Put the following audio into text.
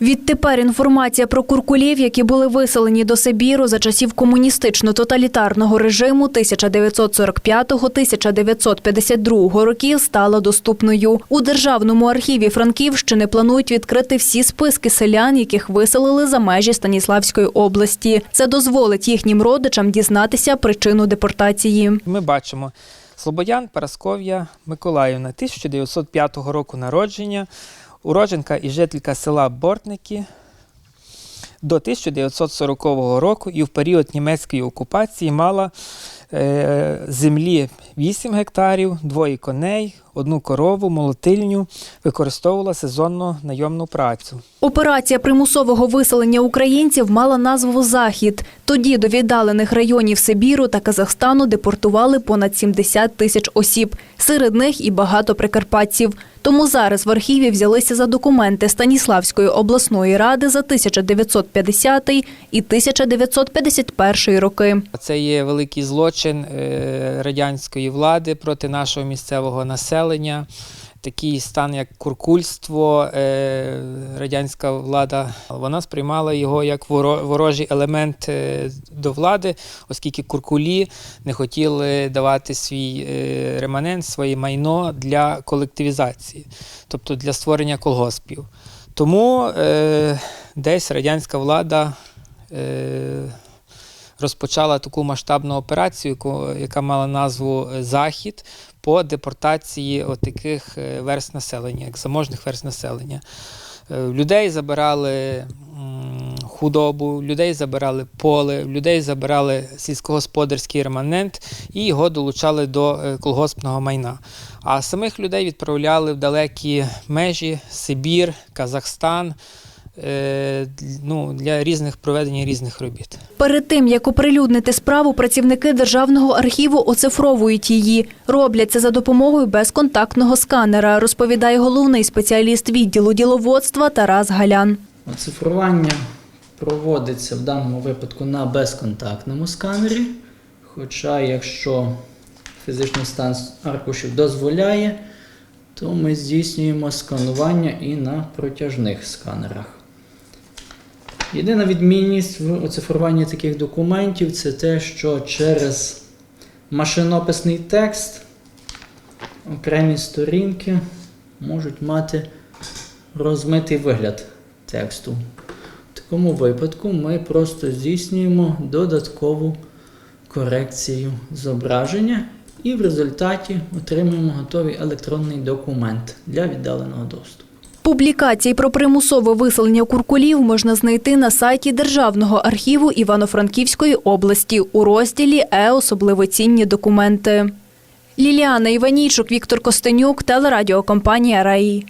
Відтепер інформація про куркулів, які були виселені до Сибіру за часів комуністично-тоталітарного режиму 1945-1952 років, стала доступною. У Державному архіві Франківщини планують відкрити всі списки селян, яких виселили за межі Станіславської області. Це дозволить їхнім родичам дізнатися причину депортації. Ми бачимо Слободян Парасков'я Миколаївна, 1905 року народження, уродженка і жителька села Бортники до 1940 року і в період німецької окупації мала е, землі 8 гектарів, двоє коней, одну корову, молотильню, використовувала сезонну найомну працю. Операція примусового виселення українців мала назву Захід. Тоді до віддалених районів Сибіру та Казахстану депортували понад 70 тисяч осіб. Серед них і багато прикарпатців. Тому зараз в архіві взялися за документи Станіславської обласної ради за 1950 і 1951 роки. Це є великий злочин е, радянської влади проти нашого місцевого населення. Такий стан, як куркульство, е, радянська влада, вона сприймала його як ворожий елемент е, до влади, оскільки куркулі не хотіли давати свій е, реманент, своє майно для колективізації, тобто для створення колгоспів. Тому е, десь радянська влада е, розпочала таку масштабну операцію, яка мала назву е, Захід по депортації таких верст населення, як заможних верст населення. Е, Людей забирали худобу, людей забирали поле, людей забирали сільськогосподарський реманент і його долучали до е, колгоспного майна. А самих людей відправляли в далекі межі Сибір, Казахстан е, ну, для різних проведення різних робіт. Перед тим, як оприлюднити справу, працівники Державного архіву оцифровують її. Роблять це за допомогою безконтактного сканера, розповідає головний спеціаліст відділу діловодства Тарас Галян. Оцифрування проводиться в даному випадку на безконтактному сканері. Хоча, якщо фізичний стан аркушів дозволяє, то ми здійснюємо сканування і на протяжних сканерах. Єдина відмінність в оцифруванні таких документів це те, що через машинописний текст окремі сторінки можуть мати розмитий вигляд тексту. В такому випадку ми просто здійснюємо додаткову корекцію зображення і в результаті отримуємо готовий електронний документ для віддаленого доступу. Публікації про примусове виселення куркулів можна знайти на сайті Державного архіву Івано-Франківської області у розділі Е особливо цінні документи. Ліліана Іванійчук, Віктор Костенюк, телерадіокомпанія Раї.